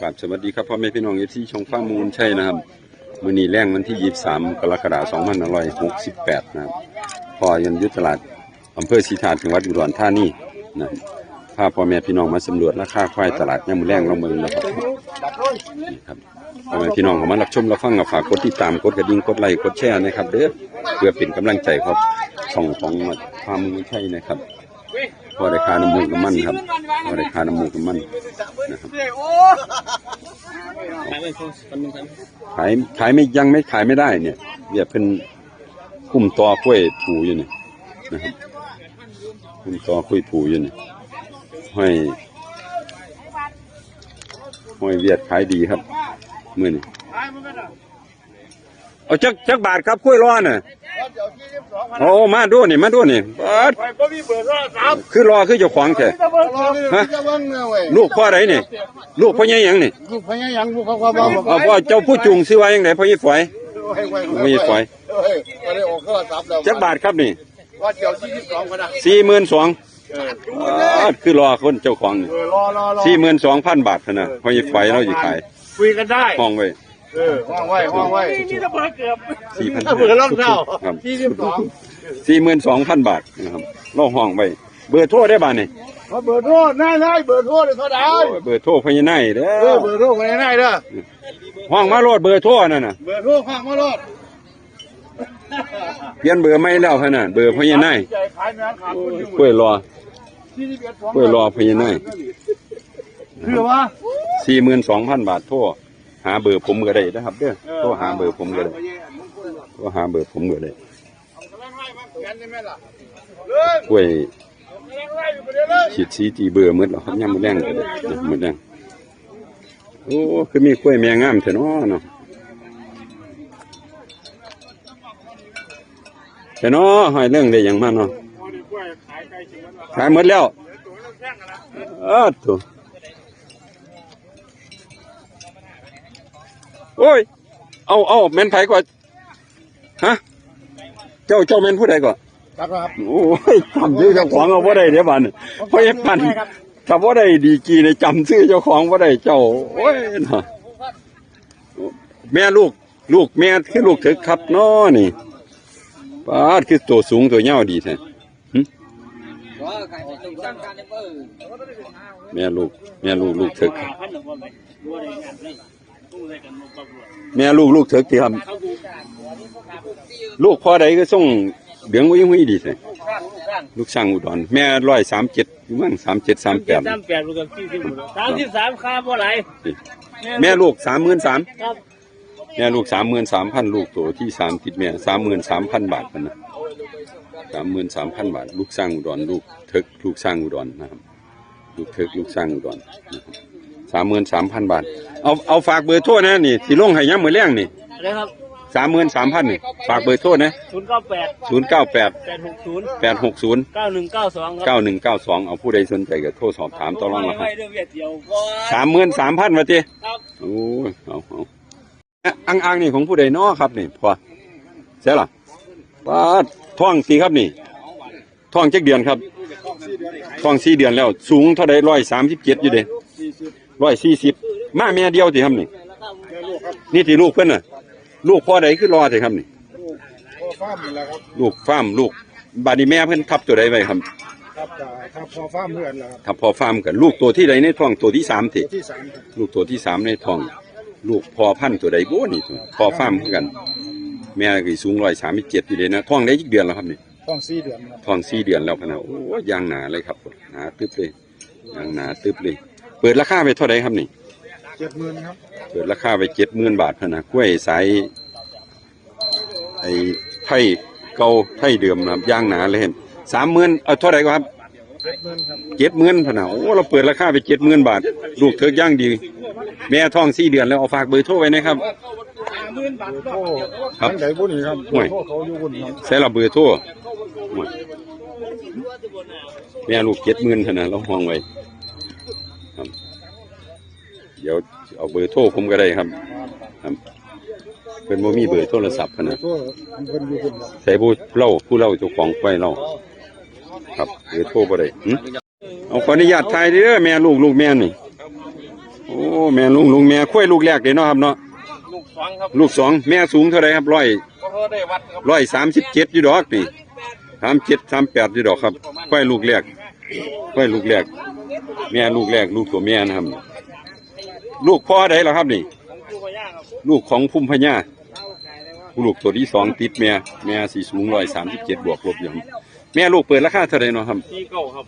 ครับสวัสดีครับพ่อแม่พี่น้องเอฟซีช่องฟ้ามูลใช่นะครับมือนีแรงวันที่23กรกฎาคม2568นะครับพ่อยันยุทธตลาดอำเภอศรีธาตุจังหวัดอุดรธานีนะพาพ่อแม่พี่น้องมาสำรวจราคาควายตลาดยามมือแรงลงมือนะครับนี่ครับพ่อแม่พี่น้องข้ามารับชมรับฟังกับฝากกดติดตามกดกระดิ่งกดไลค์กดแชร์นะครับเด้อเพื่อเป็นกำลังใจครับช่องของฟ้ามูลใช่นะครับ พอได้ค่าน้ำมูกน้ำมันครับพอได้ค่าน้ำมูกน้ำมันนะครับขายขายไม่ยังไม่ขายไม่ได้เนี่ยเนี่ยเพิ่นคุ้มตอกล้วยผูอยู่นี่นะครับคุ้มตอกล้วยผูอยู่นี่ห้อยห้อยเวียดขายดีครับมื้อนี้ เอาจักจักบาทครับกล้วยร้อนน่ะโอ้มาดูนี่มาดูนี่เบิดก็มีเบอร์โทรศัพท์คือรอคือเจ้าของแท้เบอร์โทรศัพท์จะว่างเนื้อเว้ยลูกพ่อใดนี่ ลูกพ่อใหญ่หยังนี่ลูกพญายังลูกเขาก็บอกเอาพ่อเจ้าผู้จุงซื้อไว้ยังไงพ่อใหญ่ฝอยให้ไว้ไม่ปล่อยเฮ้ยไม่ได้ออกโทรศัพท์แล้วจักบาทครับนี่ว่าเจียวที่สิบสองกันนะสี่หมื่นสองเออคือรอคนเจ้าของนี่เออรอรอรอสี่หมื่นสองพันบาทเท่านะพอจะไฟเราจะขายคุยกันได้ห้องไว้ เออห้องไว้ห้องไว้นี่จะเบอร์เกือบสี่พันเบอร์รองเท้าครับที่สิบสองสี่หมื่นสองพันบาทนะครับเราห้องไว้เบอร์โทรได้บ้านนี่เขาเบอร์โทรได้ได้เบอร์โทรเลยเขาได้เบอร์โทรพญานาคเด้เอออเบอร์โทรไปได้เด้อห้องมาโลดเบอร์โทรนั่นน่ะเบอร์โทรข้างมาโลดเปลี่ยนเบอร์ไม่แล้วเท่านั้นเบอร์พญานาคใจขายแมงขาดคนอยู่กล้วยรอที่สิบเอ็ดสองกล้วยรอพญานาคคือว่าสี่หมื่นสองพันบาทโทร หาเบอร์ผมก็ได้นะครับเด้อโทรหาเบอร์ผมก็ได้โทรหาเบอร์ผมก็ได้ยันได้ไหมล่ะกล้วยไล่ไปเลยเลยฉีดสีตีเบื่อหมืดแล้วครับย่ำมือแรงก็ได้นะมือแรงโอ้คือมีกล้วยแมงงามเถอะเนาะเนาะแต่เนาะหอยเรื่องได้อย่างมากเนาะขายหมดแล้วเออถูก โอ้ย เอาเอาแม่นไผก่อนฮะ เจ้าเจ้าแม่นผู้ใดก่อนครับครับโอ้ยจำชื่อเจ้าของเอาบ่ได้เดี๋ยวบัดนเพราะไอ้ปันถ้าบ่ได้ดีกีในจำชื่อเจ้าของบ่ได้เจ้า โอ้ยเนาะแม่ลูก ลูกแม่คือลูกถึกครับเนาะนี่ปาดคือตัวสูงตัวยาวดีแท้หึแม่ลูก แม่ลูกลูกถึกครับ แม่ลูกลูกถึกที่ครับ ลูกพ่อใดก็ส่งเหลืองไว้หุ้ยดีแท้ลูกช่างอุดรแม่ร้อยสามเจ็ดอยู่มั้งสามเจ็ดสามแปดสามแปดรวมสี่สิบสามสิบสามค่าบ่ไหลแม่ลูกสามหมื่นสามครับแม่ลูกสามหมื่นสามพันลูกตัวที่สามติดแม่สามหมื่นสามพันบาทพันนะสามหมื่นสามพันบาท ลูกสร้างอุดรลูกเถิกลูกสร้างอุดรนะครับ ลูกเถิกลูกสร้างอุดร สามหมื่นสามพันบาท เอาเอาฝากเบอร์โทรนะนี่ที่ลงให้ย้ำมือแรงนี่อะไรครับสามหมื่นสามพันนี่ฝากเบอร์โทรนะศูนย์เก้าแปดศูนย์เก้าแปดแปดหกศูนย์แปดหกศูนย์เก้าหนึ่งเก้าสองครับเก้าหนึ่งเก้าสองเอาผู้ใดสนใจก็โทรสอบถามต่อรองราคาไม่เรื่องเวียดเดียวก่อนสามหมื่นสามพันมาทีครับโอ้ยเอาเอาอะอังอังนี่ของผู้ใดน้อครับนี่พอเสียหรอป้าดท่องสีครับนี่ท่องเจ็ดเดือนครับท่องสี่เดือนแล้ว สูงเท่าใดร้อยสามสิบเจ็ดอยู่เด้ ร้อยสี่สิบมาแม่เดียวสิครับนี่ นี่ที่ลูกเพื่อนน่ะ ลูกพ่อใดคือรอสิครับนี่โอ้ฟ้ามันแล้วครับลูกฟาร์มลูกบาดนีแม่เพื่อนทับตัวใดไว้ครับครับครับพอฟ้าเพื่อนแล้วครับทับพอฟาร์มกันลูกตัวที่ใดในท้องตัวที่สามติที่สามครับลูกตัวที่สามในท้อง ลูกพอพันธุ์ตัวใดบ้นี่ตัวพอฟาร์มคือกัน แม่ก็สูงร้อยสามสิบเจ็ดอยู่เลยนะท้องได้ยี่เดือนแล้วครับนี่ ต้องสี่เดือนครับท้องสี่เดือนแล้วพะนะโอ้ยยางหนาเลยครับหนาตึบเลยยางหนาตึบเลย เปิดราคาไปเท่าไหร่ครับนี่เจ็ดหมื่นครับ เปิดราคาไปเจ็ดหมื่นบาทพะนะกล้วยสายไอ้ไทยเก่าไทยเดิมนะครับยางหนาเลยเห็นสามหมื่นเอาเท่าไหร่ครับเจ็ดหมื่นครับเจ็ดหมื่นพะนะโอ้เราเปิดราคาไปเจ็ดหมื่นบาท ลูกเถิกย่างดี แม่ท้องสี่เดือนแล้วเอาฝากเบอร์โทรไว้นะครับโอ้ครับทั้งไหนบุญนี่ครับห่วยโทษเขาอยู่บุญครับใส่เราเบอร์โทรโอ้ยแม่ลูกเจ็ดหมื่นพะนะเราห้องไว้ครับเดี๋ยวเอาเบอร์โทรผมก็ได้ครับ ครับเป็นบ่มีเบอร์โทรศัพท์พะนะโทษเพิ่นอยู่บุญครับใส่ผู้เล่าผู้เล่าเจ้าของไว้เล่าครับเบอร์โทรบ่ได้หึเอาขออนุญาตถ่ายเด้อแม่ลูกลูกแม่นี่โอ้โอ้แม่ลุงลุงแม่คุ้ยลูกแรกเด้เนาะครับเนาะลูกสองครับลูกสองแม่สูงเท่าไรครับร้อยก็เขาได้วัดครับร้อยสามสิบเจ็ดอยู่ดอกนี่สามเจ็ดสามแปดอยู่ดอกครับคุ้ยลูกแรกคุ้ยลูกแรกแม่ลูกแรกลูกตัวแม่นะครับ ลูกพ่อใดเหรอครับนี่ผมดูมาย่างครับลูกของพุ่มพญาลูกตัวที่สองติดแม่แม่สีสูงร้อยสามสิบเจ็ดบวกลบอยู่ครับแม่ลูกเปิดราคาเท่าไรเนาะครับที่เก้าครับ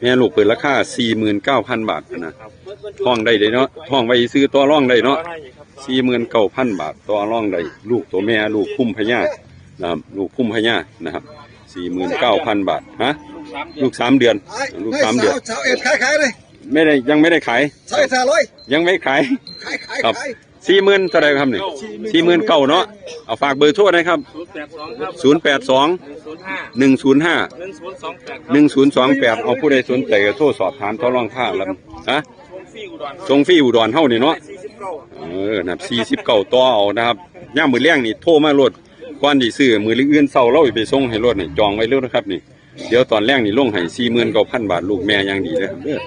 แม่ลูกเปิดราคาสี่หมื่นเก้าพันบาทนะครับห้องได้เลยเนาะห้องไว้ซื้อตัวร่องได้เนาะได้ครับสี่หมื่นเก้าพันบาทตัวร่องได้ลูกตัวแม่ลูกพุ่มพญานะครับลูกพุ่มพญานะครับสี่หมื่นเก้าพันบาทฮะลูกสามเดือน ลูกสามเดือนลูกสามเดือนสาวเอ็ดขายขายเลย ไม่ได้ยังไม่ได้ขายสาวเอ็ดห้าร้อยยังไม่ขายขายขายครับขายสี่หมื่นเท่าไรครับนี่สี่หมื่นเก้าเนาะเอาฝากเบอร์โทรนะครับศูนย์แปดสองครับศูนย์แปดสองหนึ่งศูนย์ห้าหนึ่งศูนย์ห้าหนึ่งศูนย์สองแปดหนึ่งศูนย์สองแปดเอาผู้ใดสนใจก็โทรสอบถามต่อรองค่าแล้วฮะชงฟรีอุดรครับทรงฟรีอุดรเฮานี่เนาะสี่สิบเก้าเออนะครับสี่สิบเก้าต่อเอานะครับย่ามมือเลี้ยงนี่โทรมาโลดก่อนที่ซื้อมือลืออื่นเศร้าเราไปส่งให้รถนี่จองไว้แล้วนะครับนี่ เดี๋ยวตอนแรกนี่ลงให้สี่หมื่นเก้าพันบาทลูกแม่ย่างดีเลยครับเด้อ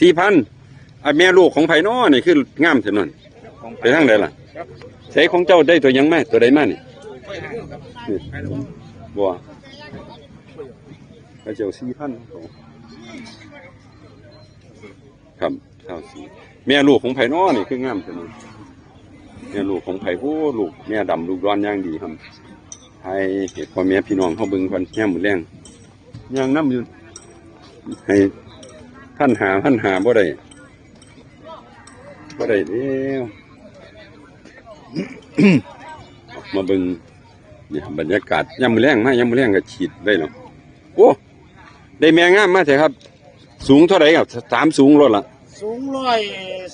สี่พันอะแม่ลูกของไผ่น้อนี่คืองามเท่านั้นไปทางใดล่ะใช้ของเจ้าได้ตัวยังไหมตัวใดมานี่นี่บัวไปเจ้าสี่พันครับเท่าสี่แม่ลูกของไผ่น้อนี่คืองามเท่านั้นแม่ลูกของไผ่โอ้ลูกแม่ดำลูกร้อนย่างดีครับ ให้เหตุพ่อแม่พี่น้องเขาเบิ่งกันแง่มือแรงยังน้ำอยู่ให้ท่านหาท่านหาบ่ได้บ่ได้เด้วมาเบิ่งเนี่ยบรรยากาศยามมือแรงมายามมือแรงก็ฉีดได้หรอโอ้ได้แมงงามมาเถอะครับ สูงเท่าไหร่ครับสามสูงรถละสูงร้อย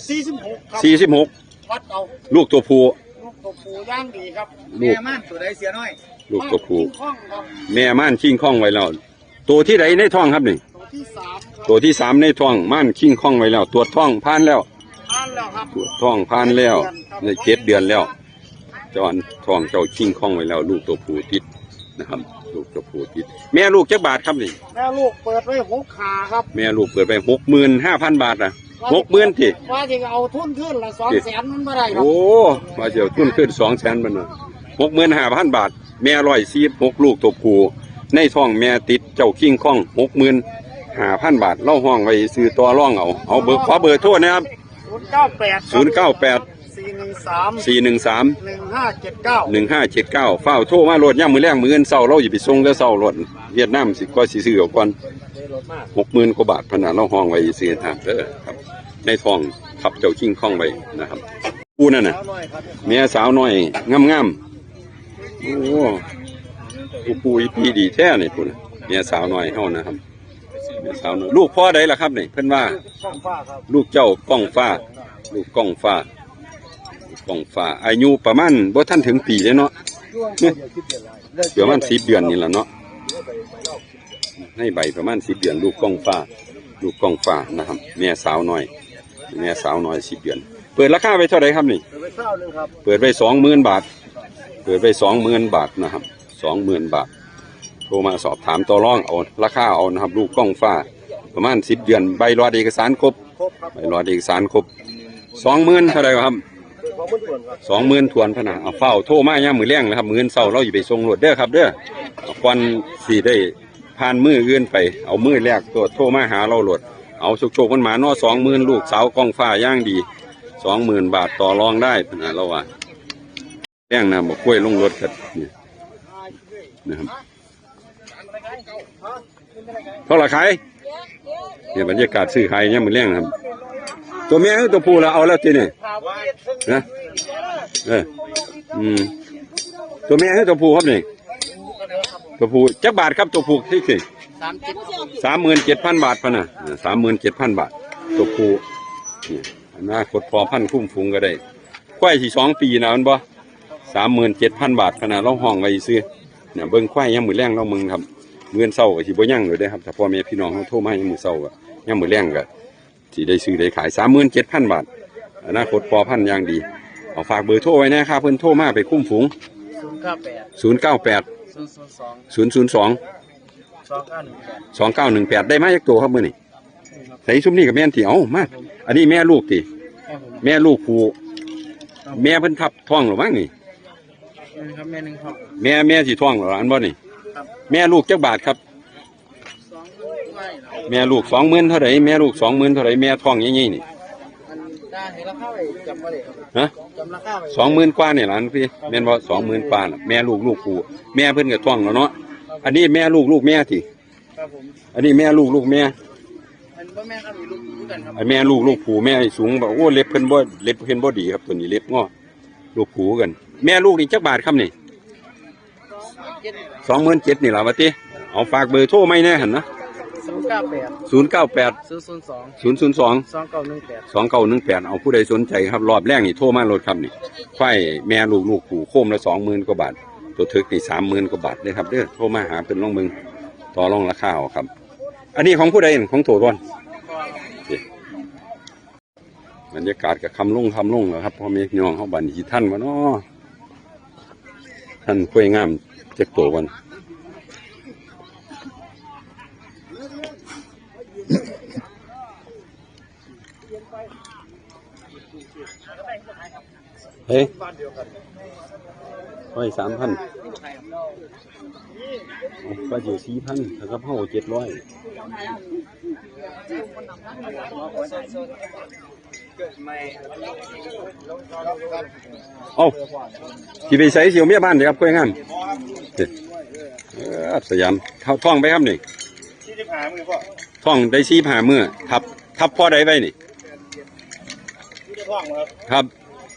สี่สิบหกครับสี่สิบหกวัดเอาลูกตัวผู้ลูกตัวปูย่างดีครับลูกแม่ม่านตัวใดเสียน้อย ลูกตัวผู้ข้องครับแม่ม่านชิงข้องไว้แล้ว ตัวที่ไหนในท้องครับนี่ ตัวที่สามครับตัวที่สามในท้องม่านชิงข้องไว้แล้วตรวจท้องผ่านแล้วอ่านแล้วครับ ตรวจท้องผ่านแล้วในเจ็ดเดือนแล้วจอนท้องเจ้าชิงข้องไว้แล้ว ลูกตัวผู้ติดนะครับ ลูกตัวผู้ติด แม่ลูกจักบาทครับนี่ แม่ลูกเปิดไว้หกขาครับแม่ลูกเปิดไปหกหมื่นห้าพันบาทนะหกหมื่นที่ว่าจะเอาทุนขึ้นละสองแสนมันไม่ได้ครับโอ้มาเจียวทุนขึ้นสองแสนมันนะหกหมื่นห้าพันบาท แม่ร้อยสี่หกลูกตัวผู้ในท้องแม่ติดเจ้าคิงข้องหกหมื่นห้าพันบาทเล่าห้องไว้ซื้อตัวร่องเอาเอาเบอร์ขอเบอร์โทษนะครับศูนย์เก้าแปดศูนย์เก้าแปดสี่หนึ่งสามสี่หนึ่งสามหนึ่งห้าเจ็ดเก้าหนึ่งห้าเจ็ดเก้าเฝ้าโทรมาโหลดย่ามมือแรงมือเงินเศร้าเราอย่าไปส่งแล้วเศร้าโหลดเวียดนามสิก็สิซื้อเอาก่อนหกหมื่นกว่าบาทพนันเราห้องไว้ซื้อทางเด้อครับ ในทองขับเจ้าชิงข้องไว้นะครับปูนั่นน่ะน้อยครับเมียสาวน้อยงามงามๆ โอ้ปูปูอีปีดีแท้นี่ปูน่ะเมียสาวน้อยเฮานะครับเมียสาวน้อยลูกพ่อใดล่ะครับนี่เพิ่นว่าข้องฟ้าครับลูกเจ้าก้องฟ้า ลูกก้องฟ้าลูกก้องฟ้า อายุประมาณบ่ทันถึงปีเลยเนาะร่วงเดียวคิดเดียวไรเดี๋ยวมันสิบเดือนนี่แหละเนาะให้ใบประมาณสิบเดือน ลูกก้องฟ้า ลูกก้องฟ้านะครับแม่สาวน้อยแม่สาวน้อยสิบเดือน เปิดราคาไปเท่าไหร่ครับนี่ เดี๋ยวไปเศร้าหนึ่งครับ เปิดไปสองหมื่นบาทเปิดไปสองหมื่นบาทนะครับสองหมื่นบาท โทรมาสอบถามต่อรองเอาราคาเอานะครับ ลูกกล้องฟ้า ประมาณสิบเดือนใบรอดเอกสารครบครบครับใบรอดเอกสารครบสองหมื่นเท่าไรครับสองหมื่นทวนพะนะเอาเฝ้าโทรมาย่ามือเลี้ยงนะครับมือเงินเศร้าเราอย่าไปส่งรถเด้อครับ เด้อควันสีได้ผ่านมืออื่นไป เอามือแรกตัวโทรมาหาเราหลดเอาสุกโชคมันหมานอสองหมื่นลูกสาวกล้องฟ้าย่างดีสองหมื่นบาทต่อรองได้พะนะเราว่า แย่งนะบอกกล้วยลงรถกันนี่นะครับเท่าไหร่ขายเนี่ยบรรยากาศซื้อขายเนี่ยมมือเลี้ยงนะครับ ตัวเมียตัวผู้เราเอาแล้วทีนี่นะเอออืมตัวแม่ให้ตัวผู้ครับนี่ตัวผู้จักบาทครับตัวผู้ที่สิสามสิบสามหมื่นเจ็ดพันบาทพะนะสามหมื่นเจ็ดพันบาท ตัวผู้นี่อนาคตพอพันคุ้มฟุงก็ได้ควายสี่สองปีนะมันบ่ สามหมื่นเจ็ดพันบาทพะนะเราห้องไว้ซื้อเนี่ยเบิ้งควายยังมือแรงเรามึงครับเงินเศร้าก็สิบ่ยั่งเลยได้อครับแต่พ่อแม่พี่น้องเขาโทรมายังมือเศร้าก็ยังมือแรงก็สิได้ซื้อได้ขายสามหมื่นเจ็ดพันบาทอนาคตพอพันอย่างดีเอาฝากเบอร์โทรไว้นะครับเพิ่นโทรมาไปคุ้มฝูงศูนย์เก้าแปดศูนย์เก้าแปดศูนย์ศูนย์สองศูนย์ศูนย์สองสองเก้าหนึ่งแปดสองเก้าหนึ่งแปดได้มาจากตัวครับมื่อนี่ใส่ซุ้มนี่กับแม่นที่เอามาอันนี้แม่ลูกติครับผมแม่ลูกผูแม่เพิ่นทับท้องหรือมั้งนี่นี่ ครับแม่หนึ่งครับแม่แม่สิท้องหรืออันบ่นี่ครับแม่ลูกจักบาทครับ สองไม่หรอกแม่ลูกสองหมื่นเท่าไหร่แม่ลูกสองหมื่นเท่าไหร่แม่ท้องอย่างงี้นี่มันได้ให้ราคาไปจำไม่ได้ครับฮะจำราคาไปสองหมื่นกว่านี่ล่ะพี่แม่นบ่สองหมื่นกว่าน่ะแม่ลูกลูกผูแม่เพิ่นก็ท้องแล้วเนาะอันนี้แม่ลูกลูกแม่ติครับผมอันนี้แม่ลูกลูกแม่มันบ่แม่ครับมีลูกคู่กันครับอันแม่ลูกลูกผูแม่สูงแบบโอ้เล็บเพิ่นบ่เล็บเพิ่นบ่ดีครับตัวนี้เล็บงอลูกผูกัน แม่ลูกนี่จักบาทครับนี่เจ็ดสองหมื่นเจ็ดนี่ล่ะว่าติเอาฝากเบอร์โทรไม่แน่หั่นนะศูนย์เก้าแปดศูนย์เก้าแปดศูนย์ศูนย์สองศูนย์ศูนย์สองสองเก้าหนึ่งแปดสองเก้าหนึ่งแปดเอาผู้ใดสนใจครับรอบแรกนี่โทรมาโลดครับนี่ควายแม่ลูกลูกผูโคมละสองหมื่นกว่าบาท ตัวถึกนี่สามหมื่นกว่าบาทเลยครับเด้อโทรมาหาเป็นลองมึงต่อรองราคาเอาครับ อันนี้ของผู้ใดของโถร้อนบรรยากาศกับคำลงคำลงแล้วครับพ่อแม่พี่น้องเขาบันทีท่านวะเนาะ ท่านคุยงามเจ็กตัววันเฮ้ยร้อยสามพันก็อยู่สี่พันแล้วก็เผาเจ็ดร้อย เอ้าที่ไปใส่เสียวเมียบ้านเดี๋ยวครับคุยงามเด็ดเออสยามเข้าท่องไปครับนี่ที่จะหามือพ่อท่องได้สี่ผ่าเมื่อทับ ทับพ่อใดไว้นี่ที่จะท่องครับครับ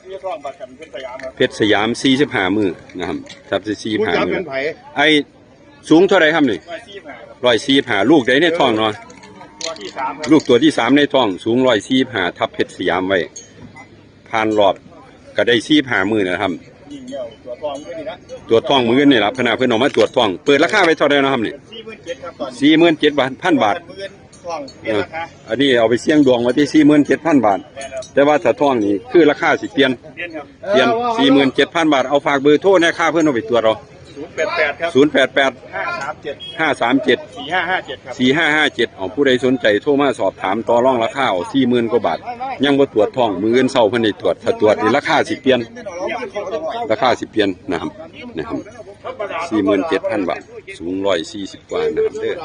ที่จะท่องบัตรกันเป็นสยามครับเพชรสยามสี่สิบห้ามือนะครับทับสี่คุณผ่าจับมือเป็นไผ่ไอสูงเท่าไรครับนี่ร้อยสี่หาครับร้อยสี่ผ่าลูกใดในท้องเนาะตัว ที่สามครับลูกตัวที่สามในท้องสูงร้อยสี่ผ่าทับเพชรสยามไว้ผ่านรอบก็ได้สี่ผ่ามือนะครับ ยิงเดียวตัวทองไม่ดีนะตรวจท้องมือนี่แหละพนาเพื่อนเออกมาตรวจท้อง เปิดราคาไว้เท่าไรนะครับนี่สี่หมื่นเจ็ดครับตอนนี้สี่หมื่นเจ็ดบาทพันบาท หมื่นทองเปลี่ยนราคาอันนี้เอาไปเสี่ยงดวงไว้ที่สี่หมื่นเจ็ดพันบาทแม่ครับแต่ว่าถ้าท้องนี่คือราคาสิเปลี่ยน เปลี่ยนครับเปลี่ยนสี่หมื่นเจ็ดพันบาท เอาฝากเบอร์โทรในค่าเพื่อนเอาไปตรวจเรา ศูนย์แปดแปดครับศูนย์แปดแปดห้าสามเจ็ดห้าสามเจ็ดสี่ห้าห้าเจ็ดครับสี่ห้าห้าเจ็ดเอาผู้ใดสนใจโทรมาสอบถามต่อรองราคาเอาสี่หมื่นกว่าบาท ยังบ่ตรวจท้องมือเงินเศร้าเพิ่นได้ตรวจถ้าตรวจนี่ราคาสิเปลี่ยน ราคาสิเปลี่ยนนะครับนะครับสี่หมื่นเจ็ดพันบาท สูงร้อยสี่สิบกว่านะครับเด้อ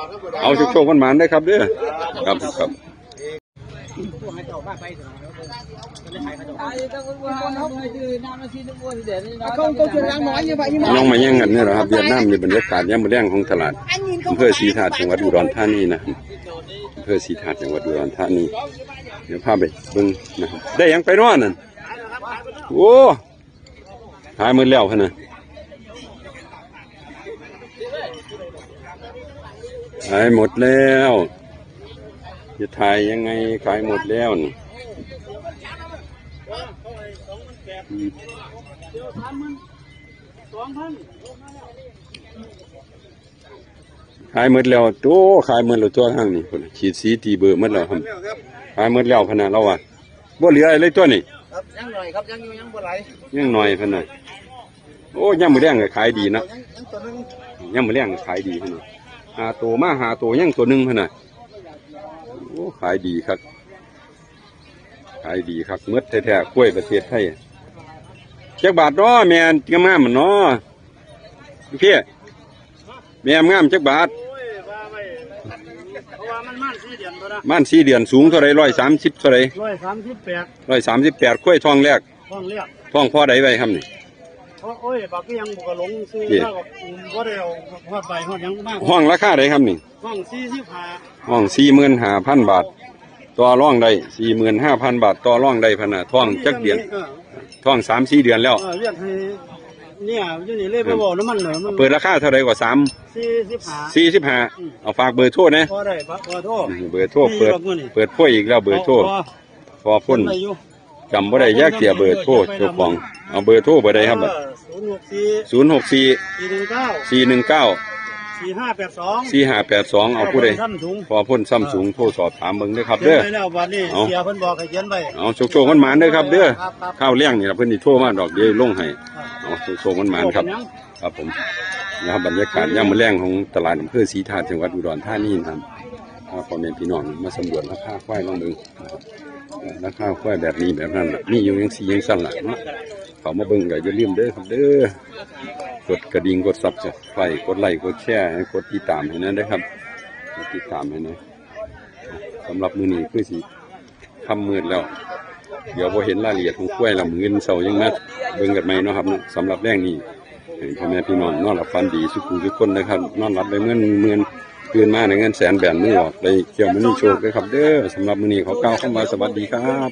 เอาโชคๆมันหมานได้อครับเด้อครับครับ không câu chuyện đang nói như vậy nhưng mà น้องมาแย่งกันเนี่ยแหละครับเวียดนามในบรรยากาศย่ำมือแรงของตลาดอำเภอศรีธาตุจังหวัดอุดรธานีนะครับอำเภอศรีธาตุจังหวัดอุดรธานีเดี๋ยวพาไปเบิ่งนะครับได้หยังไปนอนนั่นโอ้หายมือแล้วพะนะขายหมดแล้ว จะถ่ายยังไงขายหมดแล้วนี่อืมขายหมดแล้วโตขายหมดแล้วตัวทางนี่พุ่นน่ะขีดสีตีเบอร์หมดแล้วครับขายหมดแล้วพะนะเราว่าบ่เหลืออะไรเลยตัวนี่ครับยังหน่อยครับยังอยู่ยังบ่ไหลยังหน่อยพะนะโอ้ยามมื้อแรงก็ขายดีนะยังยังตัวนึงยามมื้อแรงก็ขายดีพะนะหาตัวมาหาตัวยังตัวหนึงพะนะโอ้ขายดีครับ ขายดีครับหมดแท้ๆกล้วยประเทศไทยจักบาทเนาะแม่นงามๆมันเนาะพี่แม่งามจักบาทโอ้ยว่าไม่เพราะว่ามันมันสี่เดือนตัวนะม่านสี่เดือนสูงเท่าไรร้อยสามสิบเท่าไรร้อยสามสิบแปดร้อยสามสิบแปดกล้วยทองแรกห้องเรียกทองพ่อใดไว้ครับนี่เพราะ โอ้ยบักก็ยังบุกหลงซื้อนี่แล้วก็บ่ได้เอาฮอดใบฮอดหยังมากห้องราคาใดครับนี่ห้องสี่สิบห้าห้องสี่หมื่นห้าพันบาท ต่อร่องได้สี่หมื่นห้าพันบาท ต่อร่องได้พะนะทองจักเดือนเออทองสามสี่เดือนแล้วเออเรียกให้เนี่ยอยู่นี่เลยไปบอกน้ำมันเหรอมันเปิดราคาเท่าไรกว่าสามสี่สิบห้าสี่สิบห้าเอาฝากเบอร์โทรนะพอได้ปะพอโทษเบอร์โทรเปิดเปิดพ่ออีกแล้วเบอร์โทรพอพ่นได้อยู่ จำบ่ได้แยกเสียเบอร์โทรเจ้าของเอาเบอร์โทรเบอร์ใดครับศูนย์หกสี่ศูนย์หกสี่สี่หนึ่งเก้าสี่หนึ่งเก้าสี่ห้าแปดสองสี่ห้าแปดสองเอาผู้ใดท่านถุงพอพ่นซ้ำสูงโทรสอบถามเบิ่งเด้อครับเขียนเด้อไปแล้ววันนี้เอาเสียเพิ่นบอกให้เขียนไปเอาโชคๆมันหมานเด้อครับเด้อครับครับข้าวเลี้ยงนี่ล่ะเพิ่นสิโทรมาดอกเดียวลงให้เอาโชคๆมันหมานครับยังครับผมนะครับบรรยากาศยามมื้อแรงของตลาดอำเภอศรีธาตุจังหวัดอุดรธานีนะครับพาพ่อแม่พี่น้องมาสำรวจราคาควายลองเบิ่งนะครับ ราคาควายแบบนี้แบบนั้นนี่อยู่ยังสี่ยังสั่นหลังเขามาเบิ่งก็อย่าลืมเด้อครับเด้อกดกระดิ่งกดซับสไครต์กดไลค์กดแชร์กดติดตามให้นะเด้ครับกดติดตามให้นะสำหรับมื้อนี้คือสิค่ำมืดแล้ว เดี๋ยวพอเห็นรายละเอียดของกล้วยลำเงินเสายังมาเบิ่งกันไหมเนาะครับเนาะสำหรับแรงนี้ให้พ่อแม่พี่น้องนอนหลับฝันดีสุขุทุกคนนะครับ นอนหลับได้เมื่อนเมื่อน ตื่นมาในเงินแสนแบนมือออกไปเกี่ยวมันนี่โชคเลยครับ เด้อสำหรับมือนี้ขอกล่าวคำว่าสวัสดีครับ